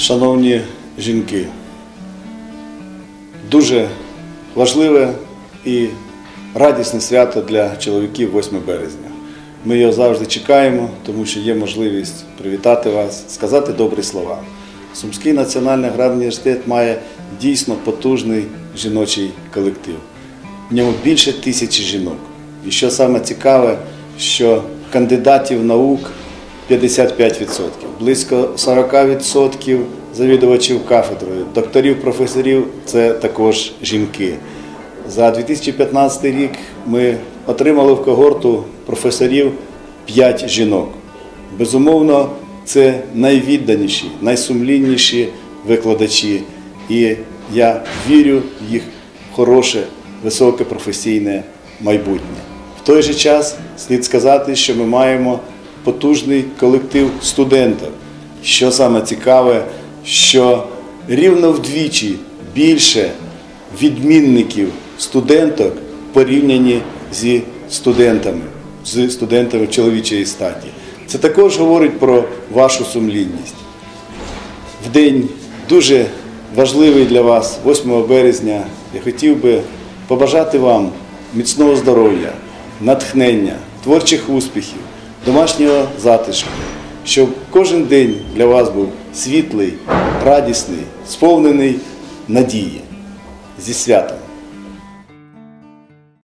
Шановні жінки, дуже важливе і радісне свято для чоловіків 8 березня. Ми його завжди чекаємо, тому що є можливість привітати вас, сказати добрі слова. Сумський національний аграрний університет має дійсно потужний жіночий колектив. В ньому більше тисячі жінок. І що саме цікаве, що кандидатів наук 55%, близько 40% завідувачів кафедрою, докторів, професорів це також жінки. За 2015 рік ми отримали в когорту професорів 5 жінок. Безумовно, це найвідданіші, найсумлінніші викладачі. І я вірю в їх хороше, високе професійне майбутнє. В той же час слід сказати, що ми маємо потужний колектив студентів. Що саме цікаве, що рівно вдвічі більше відмінників студенток порівняні зі студентами, з студентами чоловічої статі. Це також говорить про вашу сумлінність. В день дуже важливий для вас, 8 березня, я хотів би побажати вам міцного здоров'я, натхнення, творчих успіхів, домашнього затишку, щоб кожен день для вас був світлий, радісний, сповнений надії. Зі святом!